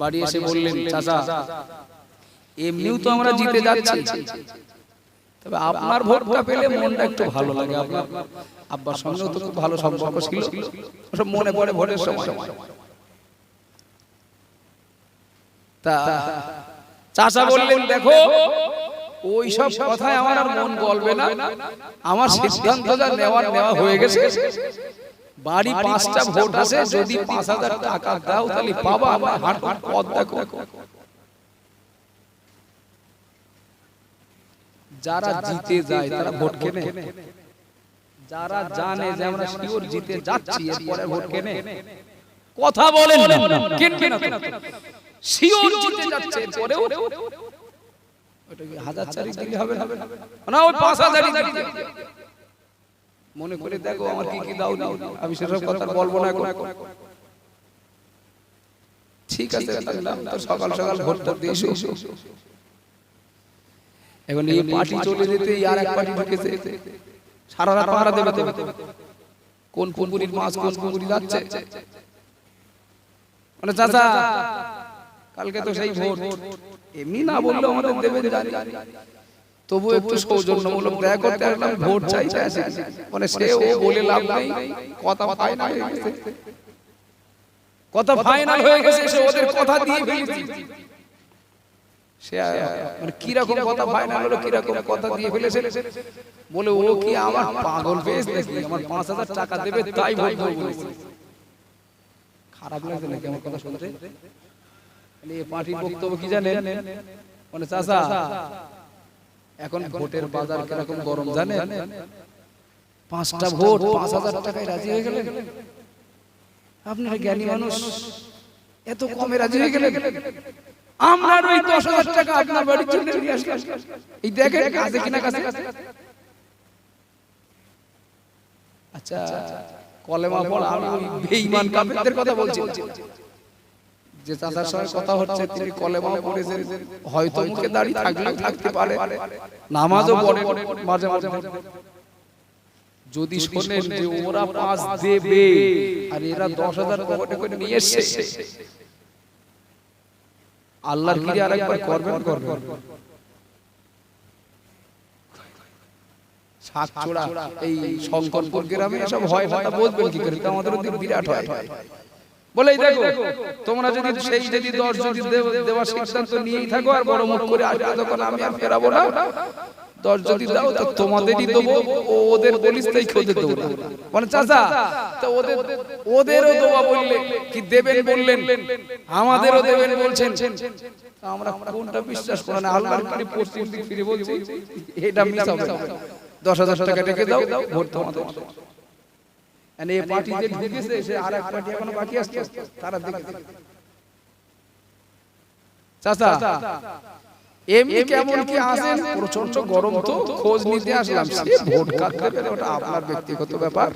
বাড়ি এসে বললেন চাচা এমনিও তো আমরা জিতে যাচ্ছি। তবে আপনার ভোটটা পেলে মনটা একটু ভালো লাগে আপনার। আব্বার সঙ্গেও তো খুব ভালো সম্পর্ক ছিল। ওসব মনে পড়ে ভোটের সময়। তা চাচা বললেন দেখো ওই সব কথায় আমার মন গলবে না। আমার সিদ্ধান্ত যা নেওয়ার নেওয়া হয়ে গেছে। বাড়ি পাঁচটা ভোট আছে যদি পাঁচ হাজার টাকা দাও তাহলে পাবা আমার হাঁটুর পথ দেখো। যারা জিতে যায় তারা ভোট কেনে। যারা জানে যে আমরা শিওর জিতে যাচ্ছি এরপরে ভোট কেনে। কথা বলেন না। কিনবে না। শিওর জিতে যাচ্ছে এরপরেও ওটা হাজার চারিক দিলে হবে না? না ওই পাঁচ হাজারই হবে। মনে করে দেখো আমার কি কি দাও দাও আমি সেসব কথা বলব না এখন। ঠিক আছে তো সকাল সকাল ভোট ভোট দিয়ে এসো এখন এই পার্টি চলে যেতে আর এক পার্টি ঢুকেছে। সারা রাত পাহারা দেবে তো কোন পুকুরির মাছ কোন পুকুরি যাচ্ছে? মানে চাচা কালকে তো সেই ভোট। এমনি না বললেও আমাদের দেবে জানি। তবু একটু সৌজন্যমূলক দয়া করতে আসলাম ভোট চাইতে আসে মানে সে ও বলে লাভ নেই কথা হয়ে গেছে। কথা ফাইনাল হয়ে গেছে সে ওদের কথা দিয়ে ফেলেছে। সে মানে কীরকম কথা ফাইনাল হলো কীরকম কথা দিয়ে ফেলেছে? বলে ও কি আমার পাগল পেয়েছে আমার পাঁচ হাজার টাকা দেবে তাই ভোট দেবো বলেছে। খারাপ লাগছে নাকি আমার কথা শুনতে? মানে এই পার্টির বক্তব্য কি জানেন? মানে চাচা এখন ভোটের বাজার কীরকম গরম জানেন? পাঁচটা ভোট পাঁচ হাজার টাকায় রাজি হয়ে গেলেন। আপনারা জ্ঞানী মানুষ। এত কমে রাজি হয়ে গেলেন। আমরা ওই দশ হাজার টাকা আপনার বাড়ির জন্য নিয়ে আসলাম। এই দেখেন কাছে কিনা কাছে আচ্ছা কলেমা পড় আমি বেঈমান কাফেরদের কথা বলছি যে চাচার সঙ্গে কথা হচ্ছে তিনি কলেমা পড়েছেন। হয়তো মুখে দাঁড়িয়ে থাকলেও থাকতে পারে। নামাজও পড়ে মাঝে মাঝে যদি শোনেন যে ওরা পাঁচ দেবে আর এরা দশ হাজার করে নিয়ে এসছে। আল্লাহর কি আরেকবার করবেন করবেন। এই শঙ্করপুর গ্রামে এসব হয় কথা বলবেন কি করে? আমাদের বিরাট হয়। বলে দেখো তোমরা যদি সেই যদি দশ যদি দেব- দেওয়ার সিদ্ধান্ত নিয়েই থাকো আর বড় মুখ করে আসবে তখন আমি আর ফেরাবো না দশ যদি দাও তো তোমাদেরই দেবো ওদের বলিস তাই খোঁজে দেবো। মানে চাচা তো ওদের ওদেরও দেওয়া বললে কি দেবেন বললেন? আমাদেরও দেবেন বলছেন। আমরা কোনটা বিশ্বাস করি না আল্লাহর খালি পশ্চিম দিক ফিরে বলছি এটা মিস হবে। দশ হাজার টাকা রেখে দাও ভোট তোমাদের And এই পার্টি যে ঢুকেছে সে আর এক পার্টি এখনও বাকি আছে তারা দেখে চাচা এমনি কেমন কি আছেন প্রচণ্ড গরম তো খোঁজ নিতে আসলাম। সে ভোট কাটতে পেরে ওটা আপনার ব্যক্তিগত ব্যাপার।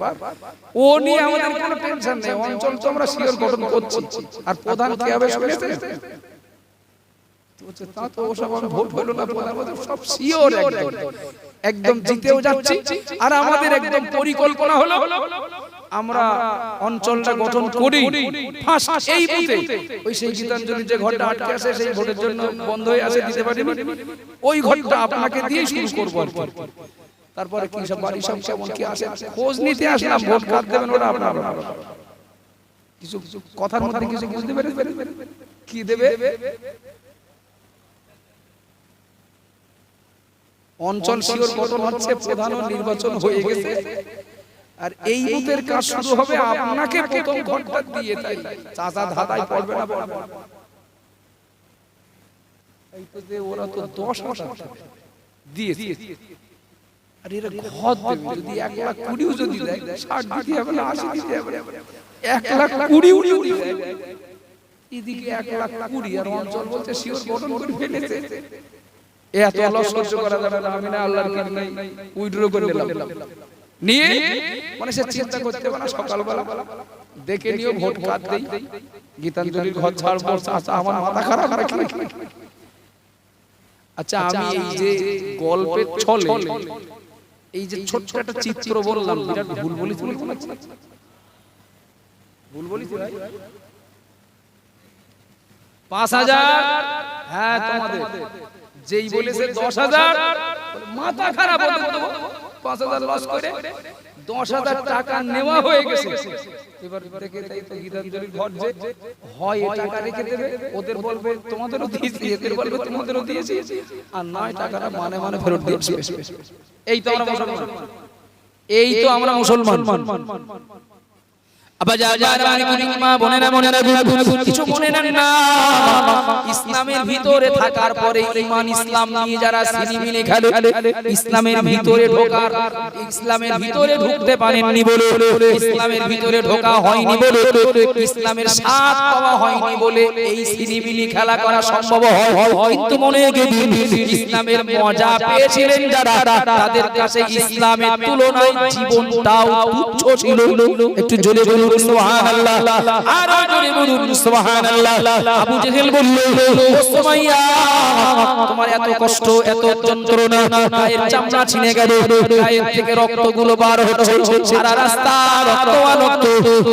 ও নিয়ে আমাদের কোনো টেনশন নেই অঞ্চল তো আমরা শিওর গঠন করছি। আর প্রধান কি হবে তা তো ওসব ভোট হলো না প্রধান বলছে, সব শিওর একদম। একদম। জিতেও যাচ্ছি আর আমাদের একদম পরিকল্পনা হলো আমরা অঞ্চলটা গঠন করি। ফার্স্ট এই বুথে ওই সেই গীতাঞ্জলি যে ঘরটা আটকে আছে সেই ভোটের জন্য বন্ধ হয়ে আছে দিতে পারিনি। ওই ঘরটা আপনাকে দিয়ে শুরু করব আর তারপরে কি সব বাড়ি সব কেমন কি আছে? খোঁজ নিতে আসলাম ভোট কাট দেবেন ওরা আপনার কিছু কিছু কথার মধ্যে কিছু বুঝতে পেরেছেন কি দেবে? অঞ্চল শিওর গঠন হচ্ছে প্রধান নির্বাচন হয়ে গেছে। আর এই বুথের কাজ শুরু হবে আপনাকে প্রথম ঘণ্টা দিয়ে তাই। চাচা ধাঁধাই পড়বে না, পড়বে। এই তো যে ওরা তো দশ হাজার দিয়েছে। আর এরা ঘর দেবে। যদি এক লাখ কুড়িও যদি দেয়, ষাট দিতে হবে না, আশি দিতে হবে। এক লাখ কুড়ি উড়িও দিতে এদিকে এক লাখ কুড়ি। আর অঞ্চল বলছে, শিওর গঠন করে ফেলেছে। এত লস সহ্য করা যাবে না। আমি না আল্লাহর নাই উইড্রো করে নিলাম। নিয়ে মানে সে চিন্তা করতে পারে না সকালবেলা দেখে নিও ভোট কাট দেই। গীতাঞ্জলির ঘর ছাড় ছাড়বো আচ্ছা আমার মাথা খারাপ নাকি? আচ্ছা আমি এই যে গল্পের ছলে এই যে ছোট্ট একটা চিত্র বললাম বিরাট ভুল বলি তুমি ভুল বলি পাঁচ হাজার। হ্যাঁ তোমাদের। যেই বলেছে দশ হাজার মাথা খারাপ। পাঁচ হাজার লস করে দশ হাজার টাকা নেওয়া হয়ে গেছে। এবার থেকে তাই তো গীতাঞ্জলি ঘর যে হয় টাকা রেখে দেবে ওদের বলবে তোমাদেরও দিয়েছি এদের বলবে তোমাদেরও দিয়েছি আর নয় টাকাটা মানে মানে ফেরত দিয়েছি। এই তো আমরা মুসলমান। এই তো আমরা মুসলমান। কিছু মনে নেন না। ইসলামের ভিতরে থাকার পরে ইসলাম নিয়ে যারা খেলে ইসলামের ভিতরে ঢোকার ইসলামের ভিতরে ঢুকতে পারেননি বলে ইসলামের ভিতরে ঢোকা হয়নি বলে ইসলামের স্বাদ পাওয়া হয়নি বলে এই খেলা করা সম্ভব হয়। কিন্তু মনে ইসলামের মজা পেয়েছিলেন যারা তাদের কাছে ইসলামের তুলনায় জীবনটাও তুচ্ছ ছিল। একটু জোরে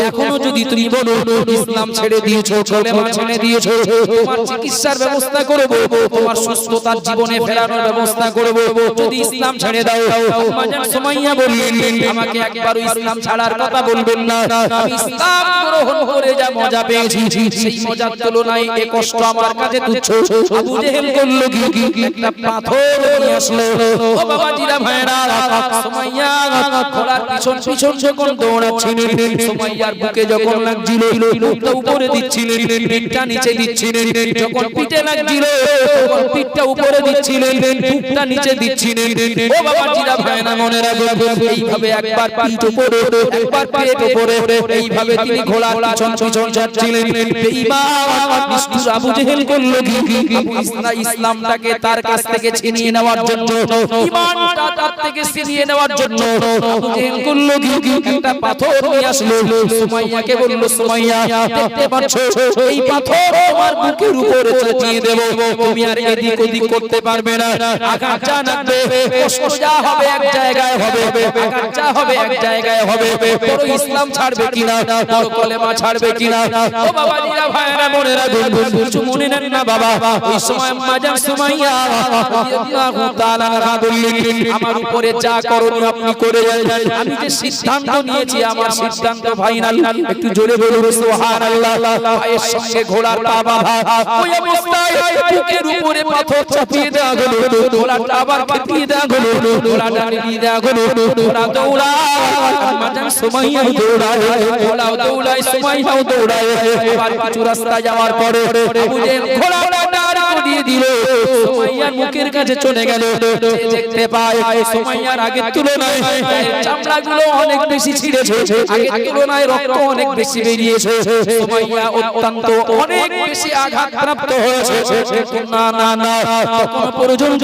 এখনও যদি তুমি বলো, ইসলাম ছেড়ে দিয়েছ ছেড়ে দিয়েছ, তোমার চিকিৎসার ব্যবস্থা করব, তোমার সুস্থতার জীবনে ফেরানোর ব্যবস্থা করব। যদি ইসলাম ছেড়ে দাও সুমাইয়া বললেন, আমাকে একবার ইসলাম ছাড়ার কথা বলবেন না। আমি ইসলাম গ্রহণ করে যা মজা পেয়েছি। সেই মজার তুলনায় এ কষ্ট আমার কাছে তুচ্ছ। আবু জেহেল করল কি একটা পাথর নিয়ে আসলো? ও বাবা জিরা ভাইরা, সুমাইয়া, ঘোড়ার পিছন পিছন যখন দৌড়াচ্ছিলেন, সুমাইয়ার বুকে যখন লাগছিল মুখটা উপরে দিচ্ছিলেন, পিঠটা নিচে দিচ্ছিলেন, যখন পিঠে লাগছিল, তখন পিঠটা উপরে দিচ্ছিলেন বুকটা নিচে দিচ্ছিলেন। ও বাবা জিরা ভাইরা, মনে রাখবেন, এইভাবে একবার পিঠ উপরে, একবার পেট উপরে এইভাবে তিনি ঘোড়ার পিছন পিছন যাচ্ছিলেন। আবু জেহেল করল কি? ইসলামটাকে তার কাছ থেকে ছিনিয়ে নেওয়ার জন্য তার থেকে ছিনিয়ে নেওয়ার জন্য আবু জেহেল করল কি? একটা পাথর নিয়ে আসলো। সুমাইয়াকে বলল সুমাইয়া দেখতে পাচ্ছ? এই পাথর তোমার বুকের উপরে চাপিয়ে দেব। তুমি আর এদিক ওদিক করতে পারবে না। আঘাত যা লাগবে কষ্ট যা হবে এক জায়গায় হবে। আঘাত যা হবে এক জায়গায় হবে। ইসলাম ছাড়বে কিনা? বড় কলেমা ছাড়বে কিনা? ও বাবা জিরা ভাইরা মনে রাখুন কিছু মনে নেন না, বাবা। ওই সময় মাজান সুমাইয়া রাদিয়াল্লাহু তাআলা বললেন, আমার উপরে যা করণীয় আপনি করে যান। আমি যে সিদ্ধান্ত নিয়েছি, আমার সিদ্ধান্ত ফাইনাল একটু জোরে বলুন, সুবহানাল্লাহ। পায়ের সঙ্গে ঘোড়ার পা বাঁধা। ওই অবস্থায় বুকের উপরে পাথর চাপিয়ে দেওয়া হলো। ঘোড়াটা আবার খেপিয়ে দেওয়া হলো। ঘোড়াটা নিয়ে দেওয়া হলো। ঘোড়া দৌড়ায়। মাজান সুমাইয়া দৌড়ায় ঘোড়াও দৌড়ায়। সুমাইয়াও দৌড়ায়। আবার কিছু রাস্তা যাওয়ার পরে আবু জেহেল দিয়ে দিল। সুমাইয়ার মুখের কাছে চলে গেল। দেখতে পায়, সুমাইয়ার আগের তুলনায় চামড়াগুলো অনেক বেশি ছিঁড়েছে আগের তুলনায় রক্ত অনেক বেশি বেরিয়েছে। সুমাইয়া অত্যন্ত অনেক বেশি আঘাত প্রাপ্ত হয়েছে না না না তখন পর্যন্ত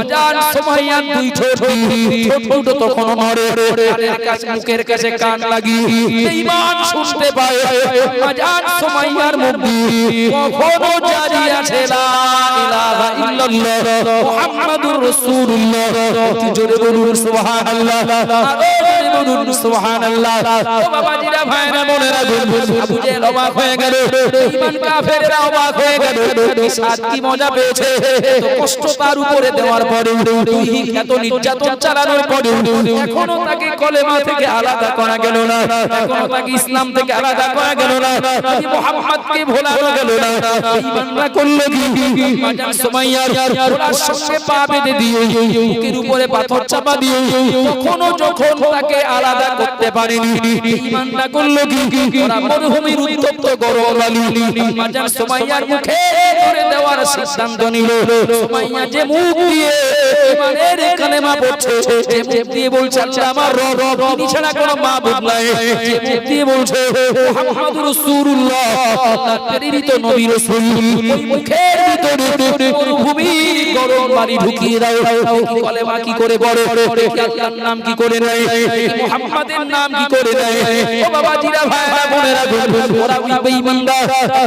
আজান সুমাইয়ার দুই ঠোঁট ঠোঁট তখন কাছে মুখের কাছে কান লাগিয়ে বেঈমান শুনতে পায়। আজান সুমাইয়ার মুখ কখনো জারি আছে ইল্লাল্লাহ মুহাম্মাদুর রাসূলুল্লাহ। জোরে বলুন সুবহানাল্লাহ। বলুন সুবহানাল্লাহ। ও ভাইরা আবু জেহেল অবাক হয়ে গেল। ঈমান কাফেররা অবাক হয়ে গেল। কি মজা পেয়েছে? এত কষ্ট তার উপরে দেওয়ার পরে দুই এত নির্যাতন চালানোর পরে এখনও তাকে কলেমা থেকে আলাদা করা গেল না। এখনও তাকে ইসলাম থেকে আলাদা করা গেল না। নবী মুহাম্মদকে গেল না। করল কি? সুমাইয়ার সঙ্গে পা বেঁধে দিয়ে বুকের উপরে পাথর চাপা দিয়ে তখনও যখন তাকে আলাদা করতে পারেনি ঈমানরা করল কি ওরা মরুভূমির উত্তপ্ত গরম বালি মাজান সুমাইয়ার মুখে করে দেওয়ার সিদ্ধান্ত নিল সুমাইয়া যে মুখ দিয়ে ঈমানের কালেমা পড়ছে যে মুখ দিয়ে বলছে আল্লাহ আমার রব তিনি ছাড়া কোনো মাবুদ নাই যে মুখ দিয়ে বলছে মুহাম্মাদুর রাসূলুল্লাহ আল্লাহর প্রেরিত নবী রাসূল ওই মুখের মরুভূমি গরম বালি ঢুকিয়ে দাও। কলেমা কি করে বড় আল্লাহর নাম কি করে নেয়। মুহাম্মাদের নাম কি করে নেয়। ও বাবা জিরা ভাই বোনেরা ওরা ওই বেঈমানরা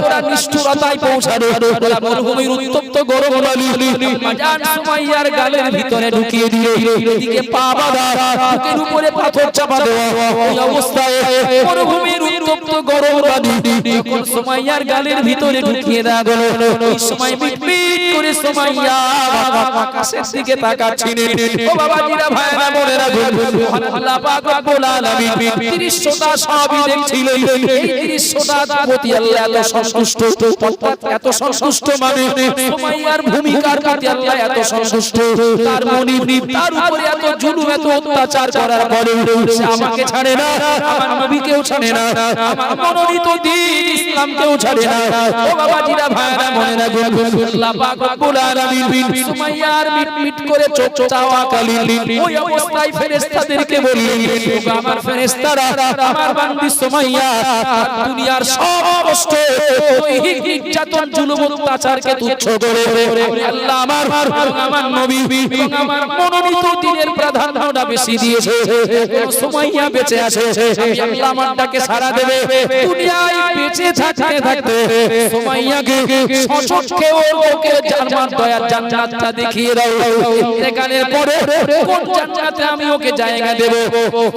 ওরা নিষ্ঠুরতায় পৌঁছালো ওরা মরুভূমির উত্তপ্ত গরম বালি। মাজান সুমাইয়ার গালের ভিতরে ঢুকিয়ে দিল। এদিকে পা বাঁধা বুকের উপরে পাথর চাপা দেওয়া। ওই অবস্থায় মরুভূমির উত্তপ্ত গরম পানি যখন সুমাইয়ার গালের ভিতরে ঢুকিয়ে দেওয়া গেল ওই সময় মিটমিট করে সুমাইয়া আকাশের দিকে তাকাচ্ছিলেন। ও বাবাজিরা ভাইরা বোনেরা মহান আল্লাহ পাক রব্বুল আলামিন দৃশ্যটা সবই দেখছিলেন। এই দৃশ্যটা প্রতি আল্লাহ এত সন্তুষ্ট এত সন্তুষ্ট মানে সুমাইয়ার ভূমিকার প্রতি আল্লাহ এত সন্তুষ্ট, তার মনিব তার উপরে এত জুলুম, এত অত্যাচার করার পরে সে আমাকে ছাড়ে না, আমার নবীকেও ছাড়ে না, আমার মনোনীত দিন ইসলামকেও ছাড়ে না। ও বাবাজিরা ভাইরা মনে রাখবেন আল্লাহ পাক রব্বুল আলামিন সুমাইয়ার মিট মিট করে চোখ চাওয়া কালীন ওই অবস্থায় ফেরেশতাদেরকে বললেন আমার ফেরেশতারা আমার বান্দি সুমাইয়া দুনিয়ার সব কষ্ট দৈহিক নির্যাতন জুলুম অত্যাচারকে তুচ্ছ করে আল্লাহ আমার আমার নবী আমার মনোনীত দিনের প্রাধান্যটা বেশি দিয়েছে। সুমাইয়া বেঁচে আছে। আমি আল্লাহ আমার ডাকে সাড়া দেবে। দুনিয়ায় বেঁচে থাকতে থাকতে সুমাইয়াকে সচক্ষে ওর জান্নাত দয়ার জান্নাতটা দেখিয়ে দাও। পরে কোন জান্নাতে আমি ওকে জায়গা দেব?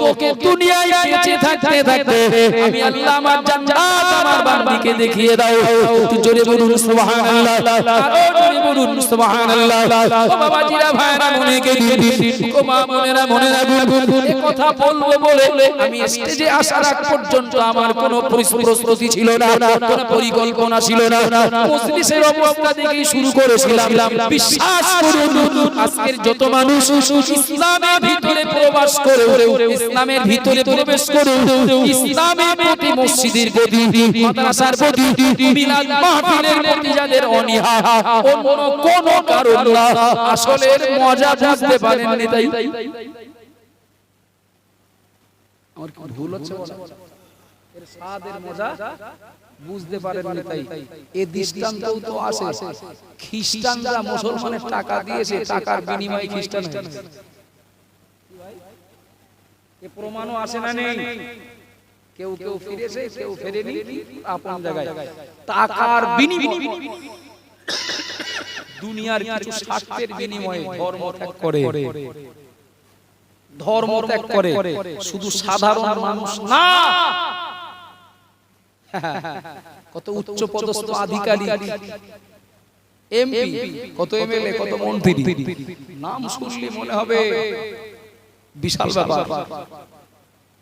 তোকে দুনিয়ায় বেঁচে থাকতে থাকতে আমি আল্লাহ আমার জান্নাত আমার দেখিয়ে দাও। একটু জোরে বলুন, সুবহানাল্লাহ। জোরে বলুন, সুবহানাল্লাহ। ও ভাইরা মনে কে ও মা মনে কথা বলব বলে আমি স্টেজে আসার আগ পর্যন্ত আমার কোনো প্রস্তুতি ছিল না, কোনো পরিকল্পনা ছিল না। মজলিসের অবস্থা দেখেই শুরু করেছিলাম। বিশ্বাস করুন আজকের যত মানুষ ইসলামের ভিতরে প্রবেশ করে, ইসলামের ভিতরে প্রবেশ করে, ইসলামের প্রতি মসজিদের প্রতি, মাদ্রাসার প্রতি, মিলাদ মাহফিলের প্রতি যাদের অনীহা, অন্য কোন কারণ না, আসলের মজা বুঝতে পারেননি তাই। আমার কি ভুল হচ্ছে? এর স্বাদের মজা? বুঝতে পারেন না তাই। এ দৃষ্টান্তও তো আসে খ্রিস্টানরা মুসলমানের টাকা দিয়েছে টাকার বিনিময়ে খ্রিস্টান এ প্রমাণও আসে না নেই। কেউ কেউ ফিরেছে কেউ ফেরেনি আপন জায়গায়। টাকার বিনিময়ে। দুনিয়ার কিছু স্বার্থের বিনিময়ে ধর্ম ত্যাগ করে। ধর্ম ত্যাগ করে। শুধু সাধারণ মানুষ না কত উচ্চ পদস্থ আধিকারিক এমপি কত এমএলএ কত মন্ত্রী। নাম শুনলে মনে হবে বিশাল ব্যাপার।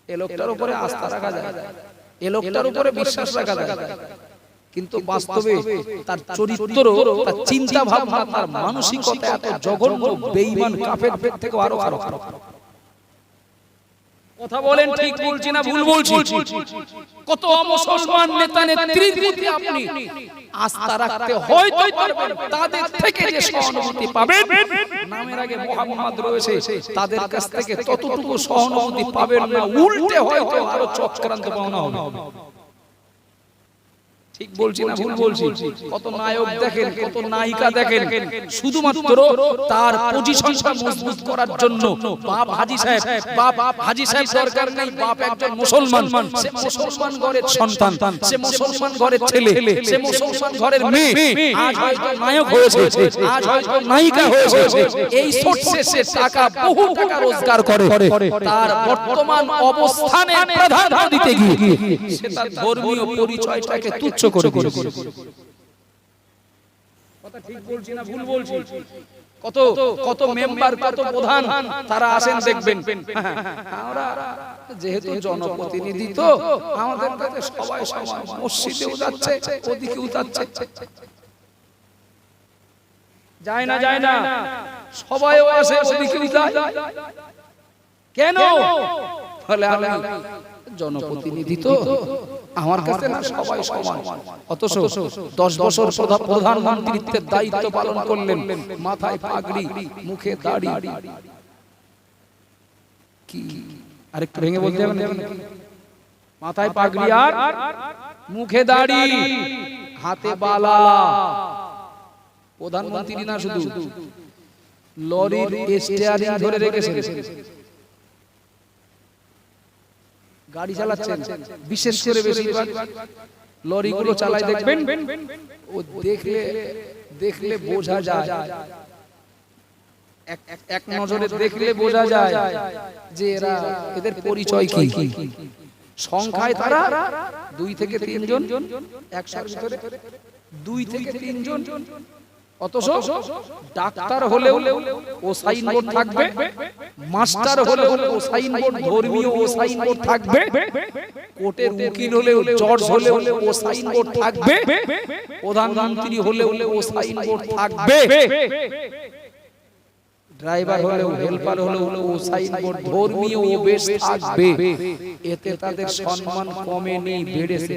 এ লোকটার উপরে আস্থা রাখা যায়। এ লোকটার উপরে বিশ্বাস রাখা যায়। কিন্তু বাস্তবে তার চরিত্র তার চিন্তা ভাবনা তার মানসিকতা এত জঘন্য বেঈমান কাফের থেকে আরও আরও আরও। কথা বলেন ঠিক বলছি না ভুল বলছি। কত মুসলমান নেতা নেত্রীর প্রতি আপনি আস্থা রাখতে হয়তো পারবেন তাদের থেকে যে সহানুভূতি পাবেন নামের আগে মোহাম্মদ রয়েছে তাদের কাছ থেকে ততটুকু সহানুভূতি পাবেন না উল্টে হয়তো আরও চক্রান্ত পাওনা হবে। ঠিক বলছি না ভুল বলছি কত নায়ক দেখেন কত নায়িকা দেখেন। শুধুমাত্র তার পজিশনটা মজবুত করার জন্য বাপ হাজি সাহেব বাপ হাজি সাহেব দরকার নেই বাপ একজন মুসলমান। সে মুসলমান। ঘরের সন্তান সে মুসলমান ঘরের ছেলে। সে মুসলমান ঘরের মেয়ে। আজ হয়তো নায়ক হয়েছে। আজ হয়তো নায়িকা হয়েছে। এই সোর্সে সে টাকা বহু টাকা রোজগার করে। তার বর্তমান অবস্থানে প্রাধান্য দিতে গিয়ে। সে তার ধর্মীয় পরিচয়টাকে তুচ্ছ করে দিয়েছে কথা ঠিক বলছি না ভুল বলছি? কত কত মেম্বার কত প্রধান তারা আসেন দেখবেন। আমরা যেহেতু জনপ্রতিনিধি তো আমাদের কাছে সবাই সমান মসজিদেও যাচ্ছে ওদিকেও যাচ্ছে যায় না যায় না। সবাইও আসে ওদিকেও যায় কেন? ফলে আমি জনপ্রতিনিধি তো। আমার কাছে না সবাই সমান। অথচ দশ বছর প্রধানমন্ত্রীত্বের দায়িত্ব পালন করলেন। মাথায় পাগড়ি মুখে দাড়ি। কি? আরেকটু ভেঙে বলতে হবে মাথায় পাগড়ি আর মুখে দাড়ি। হাতে বালা। প্রধানমন্ত্রী না শুধু? লরির স্টিয়ারিং ধরে রেখেছেন। গাড়ি চালাচ্ছেন। বিশেষ করে বেশিরভাগ লরিগুলো চালায় দেখবেন। ও দেখলে দেখলে বোঝা যায়। এক- নজরে দেখলে বোঝা যায় যে এরা এদের পরিচয় কি? সংখ্যায় তারা দুই থেকে তিনজন ভিতরে দুই থেকে তিনজন। অথচ ডাক্তার হলেও ও সাইনবোর্ড থাকবে। মাস্টার হলেও ও সাইনবোর্ড ধর্মীয় ও সাইনবোর্ড থাকবে। কোর্টের উকিল হলেও জজ হলেও ও সাইনবোর্ড থাকবে। প্রধানমন্ত্রী হলেও ও সাইনবোর্ড থাকবে। ড্রাইভার হলেও হেল্পার হলেও ও সাইনবোর্ড ধর্মীয় ও বেশ থাকবে। এতে তাদের সম্মান কমেনি বেড়েছে।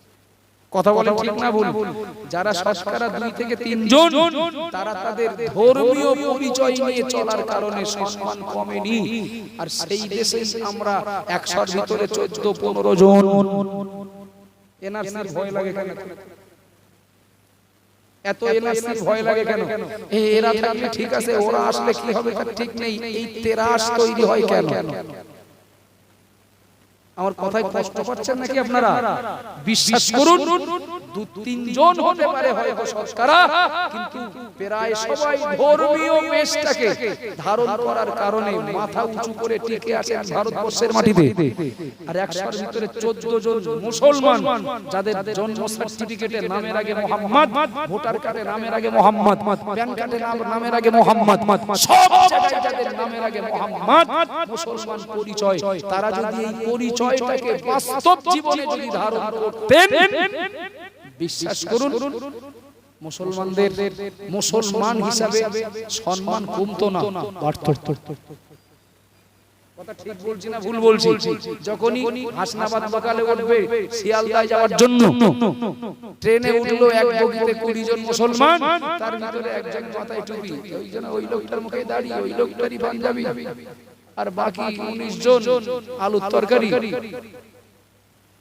কথা বলে ঠিক না ভুল? যারা শতকরা দুই থেকে তিনজন তারা তাদের ধর্মীয় পরিচয় নিয়ে চলার কারণে সম্মান কমেনি। আর সেই দেশে আমরা একশোর ভিতরে চোদ্দ পনেরো জন। এনআরসির ভয় লাগে কেন? এত এনআরসির ভয় লাগে কেন? এরা থাকলে ঠিক আছে ওরা আসলে কি হবে তার ঠিক নেই। এই তেরাস তৈরি হয় কেন? আমার কথায় কষ্ট পাচ্ছেন নাকি আপনারা? বিশ্বাস করুন দু তিনজন হতে পারে হয়তো সরকারা কিন্তু প্রায় সবাই ধর্মীয় বেশটাকে ধারণ করার কারণে মাথা উঁচু করে টিকে আছেন ভারতবর্ষের মাটিতে। আর একশোর ভিতরে চোদ্দ জন মুসলমান যাদের জন্ম সার্টিফিকেটে নামের আগে মোহাম্মদ ভোটার কার্ডে নামের আগে মোহাম্মদ প্যান কার্ডে নামের আগে মোহাম্মদ। সব জায়গায় যাদের নামের আগে মোহাম্মদ মুসলমান পরিচয় তারা যদি এই পরিচয়টাকে বাস্তব জীবনে যদি ধারণ করতেন বিশ্বাস করুন মুসলমানদের মুসলমান হিসাবে সম্মান কমতো না। বাড়তো। কথা ঠিক বলছি না ভুল বলছি? যখনই হাসনাবাদ সকালে উঠবে শিয়ালদায় যাওয়ার জন্য ট্রেনে উঠল এক বগিতে কুড়ি জন মুসলমান তার ভিতরে একজন মাথায় টুপি ওই জন্য ওই লোকটার মুখে দাঁড়িয়ে ওই লোকটারই পাঞ্জাবি। আর বাকি উনিশ জন আলুর তরকারি।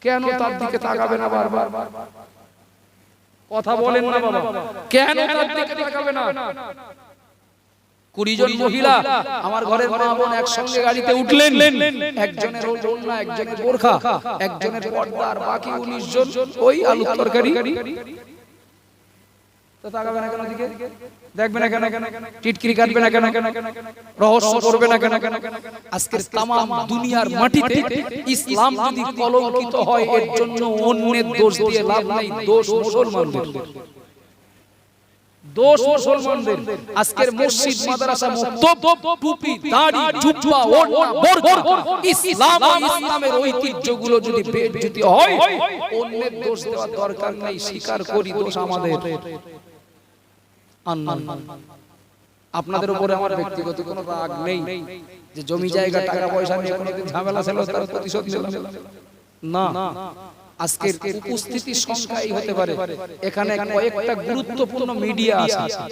কেন তার দিকে তাকাবে না বারবার? কথা বলেন না বাবা। কেন তার দিকে তাকাবে না? কুড়ি জন মহিলা আমার ঘরের মা বোন একসঙ্গে গাড়িতে উঠলেন। একজনের ওড়না একজনের বোরখা একজনের পর্দা আর বাকি উনিশ জন ওই আলু তরকারি। তাকাবে না কেন দিকে দেখবে না কেন? টিটকিরি কাটবে না কেন? রহস্য করবে না কেন? আজকের তামাম দুনিয়ার মাটিতে ইসলাম যদি কলঙ্কিত হয় এর জন্য অন্যের দোষ দিয়ে লাভ নাই দোষ মুসলমানদের। দোষ মুসলমানদের। আজকের মসজিদ মাদ্রাসা টুপি দাড়ি জুব্বা ইসলাম ইসলামের ঐতিহ্যগুলো যদি বেজ্জতি হয় অন্যের দোষ দেওয়ার দরকার নাই স্বীকার করি দোষ আমাদের। আপনাদের উপরে আমার ব্যক্তিগত কোনো রাগ নেই যে জমি জায়গা টাকা পয়সা নিয়ে কোনোদিন ঝামেলা ছিল তার প্রতিশোধ নিলাম না। আজকের উপস্থিতির সংখ্যা এই হতে পারে। এখানে কয়েকটা গুরুত্বপূর্ণ মিডিয়া আছে।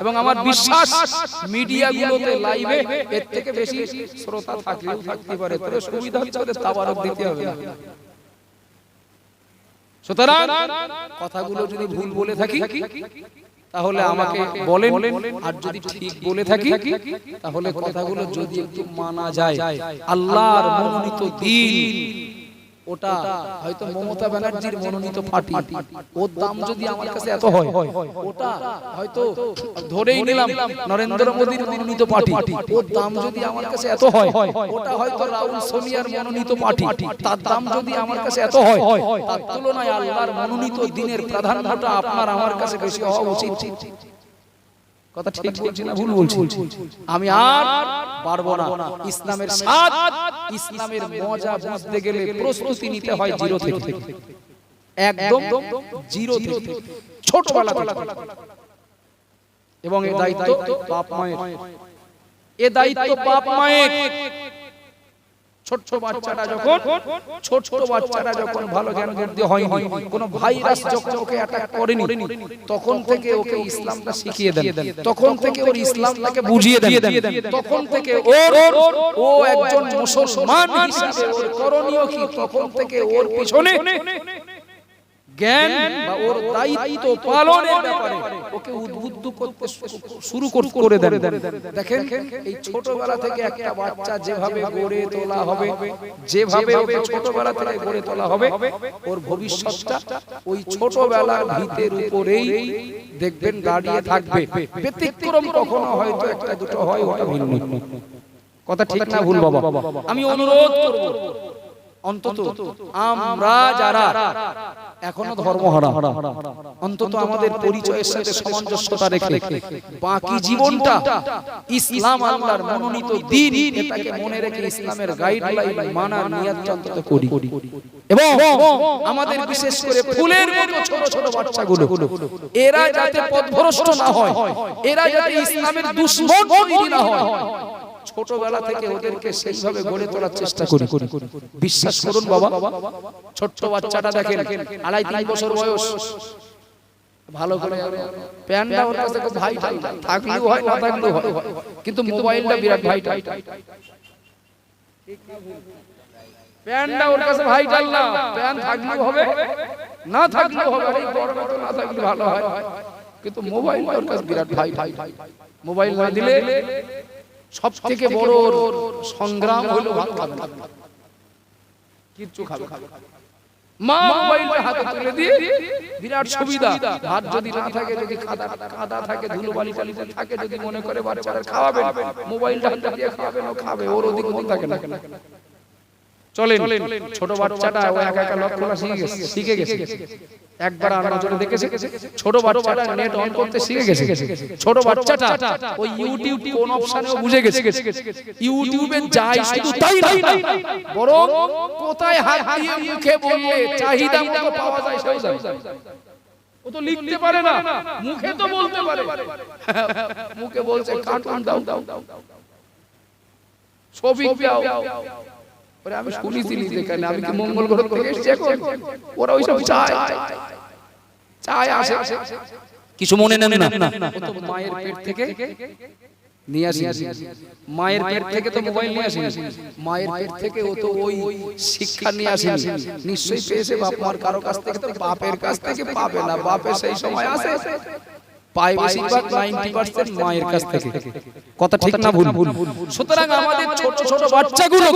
এবং আমার বিশ্বাস মিডিয়াগুলোতে লাইভে এর থেকে বেশি শ্রোতা থাকলেও থাকতে পারে। তবে সুবিধা হচ্ছে তাবারক দিতে হবে। না সুতরাং কথাগুলো যদি ভুল বলে থাকি তাহলে আমাকে বলেন। আর যদি ঠিক বলে থাকি তাহলে কথাগুলো যদি একটু মানা যায়। আল্লাহর মনোনীত দিন। ওটা হয়তো মমতা ব্যানার্জির মনোনীত পার্টি। ওর দাম যদি আমার কাছে এত হয় ওটা হয়তো ধরেই নিলাম নরেন্দ্র মোদীর মনোনীত পার্টি। ওর দাম যদি আমার কাছে এত হয় ওটা হয়তো রাহুল সোনিয়ার মনোনীত পার্টি। তার দাম যদি আমার কাছে এত হয় তার তুলনায় আল্লাহর মনোনীত দিনের প্রাধান্যটা আপনার আমার কাছে বেশি হওয়া উচিত। কথা ঠিক বলছি না? ভুল বলছি। আমি আর পারব না। ইসলামের স্বাদ ইসলামের মজা বুঝতে গেলে প্রস্তুতি নিতে হয় জিরো থেকে। একদম জিরো থেকে। ছোটবেলা এবং এ দায়িত্ব বাপ মায়ের। এ দায়িত্ব বাপ মায়ের। ছোট্ট বাচ্চাটা যখন ছোট্ট বাচ্চাটা যখন ভালো জ্ঞান বুদ্ধি হয়নি কোন ভাইরাস যখন ওকে অ্যাটাক করেনি তখন থেকে ওকে ইসলামটা শিখিয়ে দেন তখন থেকে ওর ইসলামটাকে বুঝিয়ে দেন তখন থেকে ওর ও একজন মুসলমান হিসাবে ওর করণীয় কি তখন থেকে ওর পিছনে জ্ঞান বা ওর দায়িত্ব পালনের ব্যাপারে ওকে উদ্বুদ্ধ করতে শুরু করে দেন। দেখেন এই ছোটবেলা থেকে একটা বাচ্চা যেভাবে গড়ে তোলা হবে যেভাবে ওকে ছোটবেলা থেকে গড়ে তোলা হবে ওর ভবিষ্যৎটা ওই ছোটবেলার ভিতের উপরেই দেখবেন দাঁড়িয়ে থাকবে। ব্যতিক্রম কখনো হয়তো একটা দুটো হয় ওটা ভিন্ন। কথা ঠিক না ভুল বাবা? আমি অনুরোধ করব। অন্তত আমরা যারা এখনও ধর্মহারা অন্তত আমাদের পরিচয়ের সাথে সামঞ্জস্যতা রেখে বাকি জীবনটা ইসলাম আল্লাহর মনোনীত দিন এটাকে মনে রেখে ইসলামের গাইডলাইন মানার নিয়ত অন্তত করি। এবং আমাদের বিশেষ করে ফুলের মতো ছোট ছোট বাচ্চাগুলো। এরা যাতে পথভ্রষ্ট না হয়। এরা যাতে ইসলামের দুশ্মন না হয়। ছোটবেলা থেকে ওদেরকে সেইভাবে গড়ে তোলার চেষ্টা করি। বিশ্বাস করুন বাবা ছোট্ট বাচ্চাটা দেখেন আড়াই তিন বছর বয়স। ভালো করে ওর কাছে ভাই থাকলেও হয় না থাকলেও হয় কিন্তু মোবাইলটা বিরাট ভাই ওর কাছে ভাই না। প্যান্ট থাকলেও হবে না থাকলেও হবে। না থাকলে ভালো হয়। কিন্তু মোবাইলটা ওর কাছে বিরাট ভাই ভাই মোবাইল না দিলে সব থেকে বড় সংগ্রাম হলো ভাত খাবে। না। কিচ্ছু খাবে। মা মোবাইলটা হাতে তুলে দিয়ে বিরাট সুবিধা। ভাত যদি না থাকে যদি খাদা খাদা থাকে ধুলো বালি টালি থাকে যদি মনে করে বাচ্চারা খাওয়াবে মোবাইলটা হাতে দিয়ে খাওয়াবে না খাবে। ওর ওদিক মন থাকে না। চলেন ছোট বাচ্চাটা ও একা একা লক খোলা শিখে গেছে একবার আর নজরে দেখেছে? ছোট বাচ্চাটা নেট অন করতে শিখে গেছে। ছোট বাচ্চাটা ওই ইউটিউব কোন অপশনেও বুঝে গেছে। ইউটিউবে যাই শুধু তাই না। বরং কোথায় হাত দিয়ে মুখে বললে চাহিদা মতো পাওয়া যায় সেই ও তো লিখতে পারে না। মুখে তো বলতে পারে। মুখে বলছে কার্টুন দাও দাও। ছবি দাও। ওরে আমি যেখানে আমি কি মঙ্গল গ্রহ থেকে এসেছি এখন? ওরা ওইসব চায়। চায়। আসে কিছু মনে নেন না। ও তো মায়ের পেট থেকে নিয়ে আসি মায়ের পেট থেকে তো মোবাইল নিয়ে আসি মায়ের পেট থেকে ও তো ওই শিক্ষা নিয়ে আসি নিশ্চয়ই পেয়েছে বাপ মার কারও কাছ থেকে তো বাপের কাছ থেকে পাবে না। বাপে সেই সময় আসে। পায় বেশিরভাগ নাইনটি পার্সেন্ট মায়ের কাছ থেকে। কথা ঠিক না ভুল? সুতরাং আমাদের ছোট ছোট বাচ্চাগুলো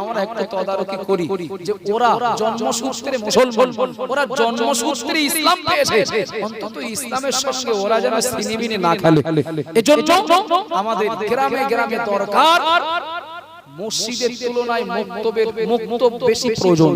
আমরা একটু তদারকি করি যে ওরা জন্মসূত্রে মুসলমান। ওরা জন্মসূত্রে ইসলাম পেয়েছে। অন্তত ইসলামের সঙ্গে ওরা যেন সিনিমিনি না খেলে। এজন্য আমাদের গ্রামে গ্রামে দরকার মসজিদের তুলনায় মক্তবের মক্তব বেশি প্রয়োজন।